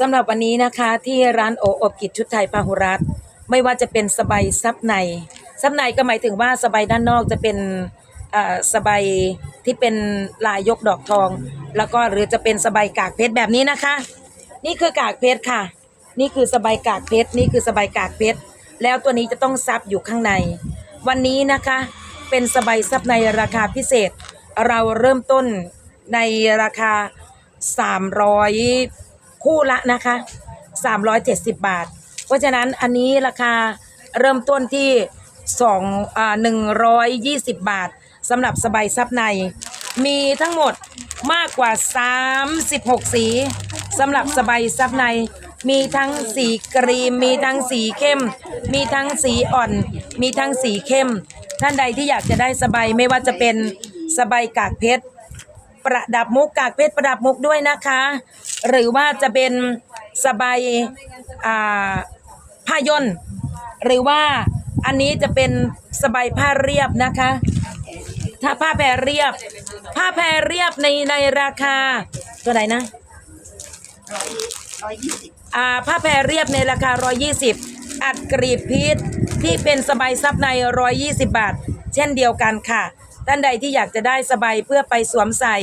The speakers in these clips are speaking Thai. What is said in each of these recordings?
สำหรับวันนี้นะคะที่ร้านโออบกิจชุดไทยพาหุรัตไม่ว่าจะเป็นสบายซับในซับในก็หมายถึงว่าสบายด้านนอกจะเป็นอ่าสบายที่เป็นลายยกดอกทอง แล้วก็หรือจะเป็นสบายกากเพชรแบบนี้นะคะ นี่คือกากเพชรค่ะ นี่คือสบายกากเพชรนี่คือสบายกากเพชรแล้วตัวนี้จะต้องซับอยู่ข้างใน วันนี้นะคะเป็นสบายซับในราคาพิเศษ เราเริ่มต้นในราคา 300 คู่ละนะคะ 370 บาท เพราะฉะนั้นอันนี้ราคาเริ่มต้นที่2อ่า120 บาทสำหรับสบายซับใน มีทั้งหมดมากกว่า 36 สีสำหรับสบายซับใน มีทั้งสีครีม มีทั้งสีเข้ม มีทั้งสีอ่อน มีทั้งสีเข้ม ท่านใดที่อยากจะได้สบายไม่ว่าจะเป็นสบายกากเพชร ประดับมุกกากเพชรประดับมุกด้วยนะคะ หรือว่าจะเป็นสบายอ่าผ้าย่นหรือว่าอันนี้จะเป็นสบายผ้าเรียบนะคะ ถ้าผ้าแพรเรียบ ผ้าแพรเรียบในในราคาตัวไหนนะร้อยยี่สิบอ่าผ้าแพรเรียบในราคา 120 อัดกรีบพีชที่เป็นสบายซับใน 120 บาท เช่นเดียวกันค่ะ ท่านใดที่อยากจะได้สบายเพื่อไปสวมใส่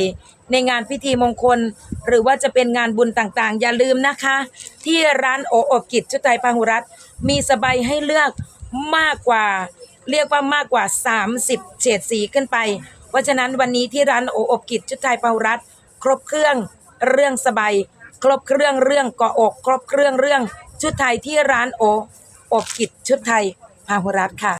ในงานพิธีมงคล หรือว่าจะเป็นงานบุญต่างๆ อย่าลืมนะคะ ที่ร้านโออบกิจชุดไทยพาหุรัตมีสบายให้เลือกมากกว่า เรียกว่ามากกว่า 30 เฉดสีขึ้นไป เพราะฉะนั้นวันนี้ที่ร้านโออบกิจชุดไทยพาหุรัตครบเครื่องเรื่องสบายครบเครื่องเรื่องเกาะอกครบเครื่องเรื่องชุดไทยที่ร้านโออบกิจชุดไทยพาหุรัตค่ะ